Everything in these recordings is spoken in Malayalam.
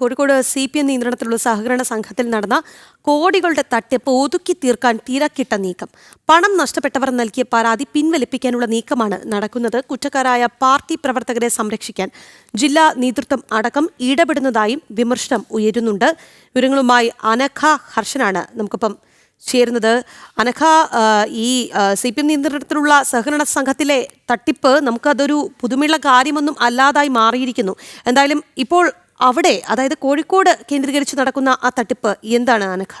കോഴിക്കോട് സി പി എം നിയന്ത്രണത്തിലുള്ള സഹകരണ സംഘത്തിൽ നടന്ന കോടികളുടെ തട്ടിപ്പ് ഒതുക്കി തീർക്കാൻ തിരക്കിട്ട നീക്കം. പണം നഷ്ടപ്പെട്ടവർ നൽകിയ പരാതി പിൻവലിപ്പിക്കാനുള്ള നീക്കമാണ് നടക്കുന്നത്. കുറ്റക്കാരായ പാർട്ടി പ്രവർത്തകരെ സംരക്ഷിക്കാൻ ജില്ലാ നേതൃത്വം അടക്കം ഇടപെടുന്നതായും വിമർശനം ഉയരുന്നുണ്ട്. വിവരങ്ങളുമായി അനഘ ഹർഷനാണ് നമുക്കിപ്പം ചേരുന്നത്. അനഘ ഈ സി പി എം നിയന്ത്രണത്തിലുള്ള സഹകരണ സംഘത്തിലെ തട്ടിപ്പ് നമുക്കതൊരു പുതുമയുള്ള കാര്യമൊന്നും അല്ലാതായി മാറിയിരിക്കുന്നു. എന്തായാലും ഇപ്പോൾ അവിടെ അതായത് കോഴിക്കോട് കേന്ദ്രീകരിച്ച് നടക്കുന്ന ആ തട്ടിപ്പ് എന്താണ് അനഘ?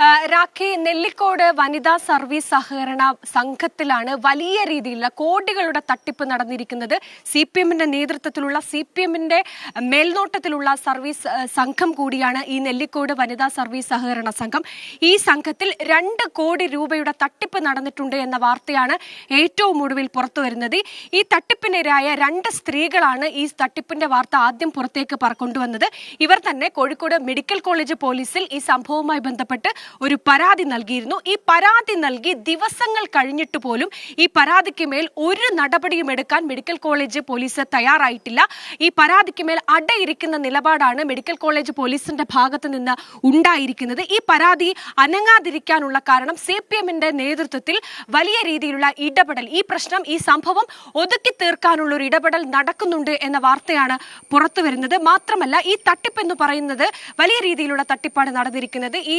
രാഖി നെല്ലിക്കോട് വനിതാ സർവീസ് സഹകരണ സംഘത്തിലാണ് വലിയ രീതിയിലുള്ള കോടികളുടെ തട്ടിപ്പ് നടന്നിരിക്കുന്നത്. സി പി എമ്മിന്റെ നേതൃത്വത്തിലുള്ള സി പി എമ്മിന്റെ മേൽനോട്ടത്തിലുള്ള സർവീസ് സംഘം കൂടിയാണ് ഈ നെല്ലിക്കോട് വനിതാ സർവീസ് സഹകരണ സംഘം. ഈ സംഘത്തിൽ രണ്ട് കോടി രൂപയുടെ തട്ടിപ്പ് നടന്നിട്ടുണ്ട് എന്ന വാർത്തയാണ് ഏറ്റവും ഒടുവിൽ പുറത്തു വരുന്നത്. ഈ തട്ടിപ്പിനിരയായ രണ്ട് സ്ത്രീകളാണ് ഈ തട്ടിപ്പിന്റെ വാർത്ത ആദ്യം പുറത്തേക്ക് പറ- കൊണ്ടുവന്നത്. ഇവർ തന്നെ കോഴിക്കോട് മെഡിക്കൽ കോളേജ് പോലീസിൽ ഈ സംഭവവുമായി ബന്ധപ്പെട്ട് ഒരു പരാതി നൽകിയിരുന്നു. ഈ പരാതി നൽകി ദിവസങ്ങൾ കഴിഞ്ഞിട്ട് പോലും ഈ പരാതിക്ക് മേൽ ഒരു നടപടിയും എടുക്കാൻ മെഡിക്കൽ കോളേജ് പോലീസ് തയ്യാറായിട്ടില്ല. ഈ പരാതിക്ക് മേൽ അടയിരിക്കുന്ന നിലപാടാണ് മെഡിക്കൽ കോളേജ് പോലീസിന്റെ ഭാഗത്ത് നിന്ന് ഉണ്ടായിരിക്കുന്നത്. ഈ പരാതി അനങ്ങാതിരിക്കാനുള്ള കാരണം സി പി എമ്മിന്റെ നേതൃത്വത്തിൽ വലിയ രീതിയിലുള്ള ഇടപെടൽ ഈ പ്രശ്നം ഈ സംഭവം ഒതുക്കി തീർക്കാനുള്ള ഒരു ഇടപെടൽ നടക്കുന്നുണ്ട് എന്ന വാർത്തയാണ് പുറത്തു വരുന്നത് മാത്രമല്ല ഈ തട്ടിപ്പ് എന്ന് പറയുന്നത് വലിയ രീതിയിലുള്ള തട്ടിപ്പാണ് നടന്നിരിക്കുന്നത്. ഈ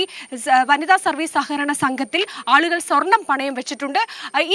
വനിതാ സർവീസ് സഹകരണ സംഘത്തിൽ ആളുകൾ സ്വർണം പണയം വെച്ചിട്ടുണ്ട്.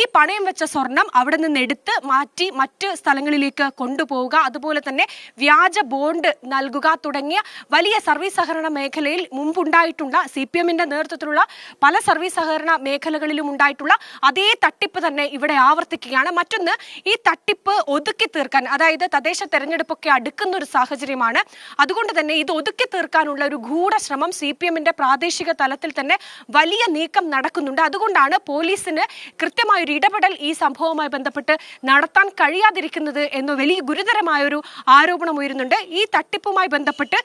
ഈ പണയം വെച്ച സ്വർണം അവിടെ നിന്ന് എടുത്ത് മാറ്റി മറ്റ് സ്ഥലങ്ങളിലേക്ക് കൊണ്ടുപോവുക. അതുപോലെ തന്നെ വ്യാജ ബോണ്ട് നൽകുക തുടങ്ങിയ വലിയ സർവീസ് സഹകരണ മേഖലയിൽ മുമ്പുണ്ടായിട്ടുള്ള സി പി എമ്മിന്റെ നേതൃത്വത്തിലുള്ള പല സർവീസ് സഹകരണ മേഖലകളിലും ഉണ്ടായിട്ടുള്ള അതേ തട്ടിപ്പ് തന്നെ ഇവിടെ ആവർത്തിക്കുകയാണ്. മറ്റൊന്ന് ഈ തട്ടിപ്പ് ഒതുക്കി തീർക്കാൻ അതായത് തദ്ദേശ തെരഞ്ഞെടുപ്പൊക്കെ അടുക്കുന്ന ഒരു സാഹചര്യമാണ്. അതുകൊണ്ട് തന്നെ ഇത് ഒതുക്കി തീർക്കാനുള്ള ഒരു ഗൂഢശ്രമം സി പി എമ്മിന്റെ പ്രാദേശിക തലത്തിൽ തന്നെ വലിയ നീക്കം നടക്കുന്നുണ്ട്. അതുകൊണ്ടാണ് പോലീസിന് കൃത്യമായ ഒരു ഇടപെടൽ ഈ സംഭവവുമായി ബന്ധപ്പെട്ട് നടത്താൻ കഴിയാതിരിക്കുന്നത് എന്ന വലിയ ഗുരുതരമായൊരു ആരോപണം ഉയരുന്നുണ്ട്. ഈ തട്ടിപ്പുമായി ബന്ധപ്പെട്ട്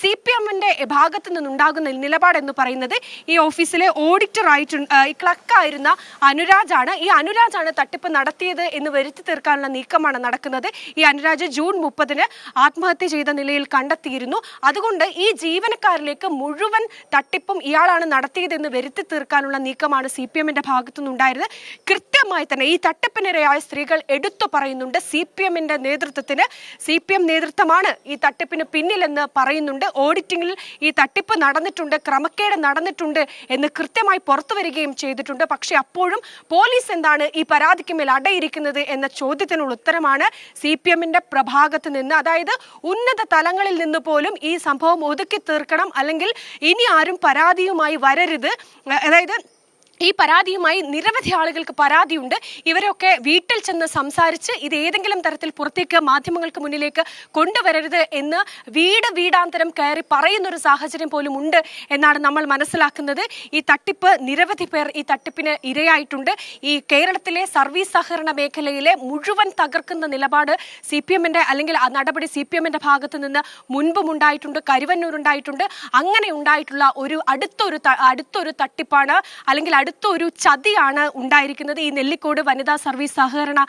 സി പി എമ്മിന്റെ ഭാഗത്ത് നിന്നുണ്ടാകുന്ന നിലപാട് എന്ന് പറയുന്നത് ഈ ഓഫീസിലെ ഓഡിറ്റർ ആയിട്ട് ക്ലക്കായിരുന്ന അനുരാജാണ്. ഈ അനുരാജാണ് തട്ടിപ്പ് നടത്തിയത് എന്ന് വരുത്തി തീർക്കാനുള്ള നീക്കമാണ് നടക്കുന്നത്. ഈ അനുരാജ് ജൂൺ മുപ്പതിന് ആത്മഹത്യ ചെയ്ത നിലയിൽ കണ്ടെത്തിയിരുന്നു. അതുകൊണ്ട് ഈ ജീവനക്കാരിലേക്ക് മുഴുവൻ തട്ടിപ്പും ഇയാളാണ് നടത്തിയതെന്ന് വരുത്തി തീർക്കാനുള്ള നീക്കമാണ് സി പി എമ്മിന്റെ ഭാഗത്തുനിന്നുണ്ടായിരുന്നത്. കൃത്യമായി തന്നെ ഈ തട്ടിപ്പിനിരയായ സ്ത്രീകൾ എടുത്തു പറയുന്നുണ്ട്. സി പി എമ്മിന്റെ നേതൃത്വത്തിന് സി പി എം നേതൃത്വമാണ് ഈ തട്ടിപ്പിന് പിന്നിലെന്ന് പറയുന്നുണ്ട്. ഓഡിറ്റിംഗിൽ ഈ തട്ടിപ്പ് നടന്നിട്ടുണ്ട് ക്രമക്കേട് നടന്നിട്ടുണ്ട് എന്ന് കൃത്യമായി പുറത്തു വരികയും ചെയ്തിട്ടുണ്ട്. പക്ഷേ അപ്പോഴും പോലീസ് എന്താണ് ഈ പരാതിക്ക് മേൽ അടയിരിക്കുന്നത് എന്ന ചോദ്യത്തിനുള്ള ഉത്തരമാണ് സി പി എമ്മിന്റെ പ്രഭാഗത്ത് നിന്ന്. അതായത് ഉന്നത തലങ്ങളിൽ നിന്ന് പോലും ഈ സംഭവം ഒതുക്കി തീർക്കണം അല്ലെങ്കിൽ ഇനി ആരും പരാതിയുമായി വരരുത്. അതായത് ഈ പരാതിയുമായി നിരവധി ആളുകൾക്ക് പരാതിയുണ്ട്. ഇവരൊക്കെ വീട്ടിൽ ചെന്ന് സംസാരിച്ച് ഇത് ഏതെങ്കിലും തരത്തിൽ പുറത്തേക്ക് മാധ്യമങ്ങൾക്ക് മുന്നിലേക്ക് കൊണ്ടുവരരുത് എന്ന് വീട് വീടാന്തരം കയറി പറയുന്ന ഒരു സാഹചര്യം പോലും ഉണ്ട് എന്നാണ് നമ്മൾ മനസ്സിലാക്കുന്നത്. ഈ തട്ടിപ്പ് നിരവധി പേർ ഈ തട്ടിപ്പിന് ഇരയായിട്ടുണ്ട്. ഈ കേരളത്തിലെ സർവീസ് സഹകരണ മേഖലയിലെ മുഴുവൻ തകർക്കുന്ന നിലപാട് സി പി എമ്മിന്റെ അല്ലെങ്കിൽ ആ നടപടി സി പി എമ്മിന്റെ ഭാഗത്ത് നിന്ന് മുൻപും ഉണ്ടായിട്ടുണ്ട് കരുവന്നൂരുണ്ടായിട്ടുണ്ട് അങ്ങനെ ഉണ്ടായിട്ടുള്ള ഒരു അടുത്തൊരു അടുത്തൊരു തട്ടിപ്പാണ് അല്ലെങ്കിൽ അടുത്തൊരു ചതിയാണ് ഉണ്ടായിരിക്കുന്നത്. ഈ നെല്ലിക്കോട് വനിതാ സർവീസ് സഹകരണ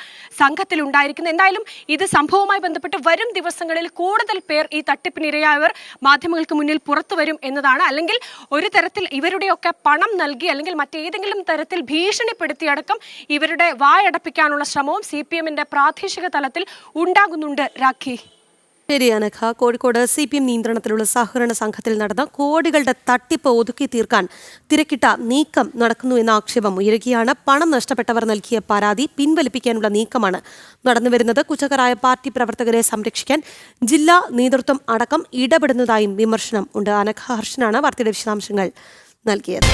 സംഘത്തിൽ ഉണ്ടായിരിക്കുന്നത്. എന്തായാലും ഇത് സംഭവവുമായി ബന്ധപ്പെട്ട് വരും ദിവസങ്ങളിൽ കൂടുതൽ പേർ ഈ തട്ടിപ്പിനിരയായവർ മാധ്യമങ്ങൾക്ക് മുന്നിൽ പുറത്തു വരും എന്നതാണ്. അല്ലെങ്കിൽ ഒരു തരത്തിൽ ഇവരുടെയൊക്കെ പണം നൽകി അല്ലെങ്കിൽ മറ്റേതെങ്കിലും തരത്തിൽ ഭീഷണിപ്പെടുത്തിയടക്കം ഇവരുടെ വായടപ്പിക്കാനുള്ള ശ്രമവും സി പി എമ്മിന്റെ പ്രാദേശിക തലത്തിൽ ഉണ്ടാകുന്നുണ്ട് രാഖി. ശരി Anagha Kozhikode C P M നിയന്ത്രണത്തിലുള്ള സഹകരണ സംഘത്തിൽ നടന്ന കോടികളുടെ തട്ടിപ്പ് ഒതുക്കി തീർക്കാൻ തിരക്കിട്ട നീക്കം നടക്കുന്നു എന്ന ആക്ഷേപം ഉയരുകയാണ്. പണം നഷ്ടപ്പെട്ടവർ നൽകിയ പരാതി പിൻവലിപ്പിക്കാനുള്ള നീക്കമാണ് നടന്നുവരുന്നത്. കുറ്റക്കാരായ പാർട്ടി പ്രവർത്തകരെ സംരക്ഷിക്കാൻ ജില്ലാ നേതൃത്വം അടക്കം ഇടപെടുന്നതായും വിമർശനം ഉണ്ട്. അനഘ ഹർഷനാണ് വാർത്തയുടെ വിശദാംശങ്ങൾ നൽകിയത്.